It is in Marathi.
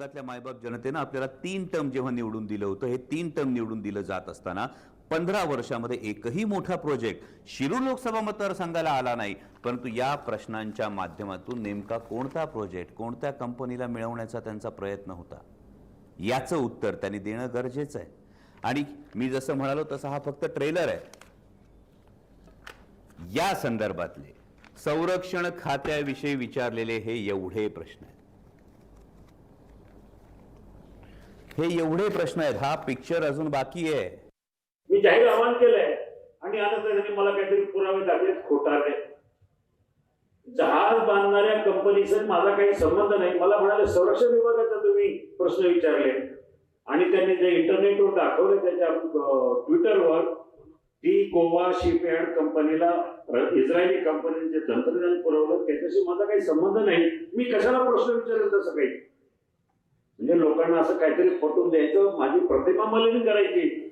मतदारसंघातल्या मायबाप जनतेनं आपल्याला तीन टर्म जेव्हा निवडून दिलं होतं हे तीन टर्म निवडून दिलं जात असताना पंधरा वर्षामध्ये एकही मोठा प्रोजेक्ट शिरूर लोकसभा मतदारसंघाला आला नाही. परंतु या प्रश्नांच्या माध्यमातून नेमका कोणता प्रोजेक्ट कोणत्या कंपनीला मिळवण्याचा त्यांचा प्रयत्न होता? याचं उत्तर त्यांनी देणं गरजेचं आहे. आणि मी जसं म्हणालो तसा हा फक्त ट्रेलर आहे. या संदर्भातले संरक्षण खात्याविषयी विचारलेले हे एवढे प्रश्न आहेत. हे एवढे प्रश्न आहेत. हा पिक्चर अजून बाकी आहे. मी जाहीर आवाहन केलंय. आणि आता त्यांनी मला काहीतरी पुरावे दाखले खोटारले जहाज बांधणाऱ्या कंपनीचा माझा काही संबंध नाही. मला म्हणाले संरक्षण विभागाचा तुम्ही प्रश्न विचारले. आणि त्यांनी जे इंटरनेटवर दाखवले त्याच्या ट्विटरवर ती गोवा शिपयार्ड कंपनीला इस्रायली कंपनीने जे तंत्रज्ञान पुरवलं. त्याच्याशी माझा काही संबंध नाही. मी कशाला प्रश्न विचारेल तसं काही? म्हणजे लोकांना असं काहीतरी पटवून द्यायचं माझी प्रतिमा मलिन करायची.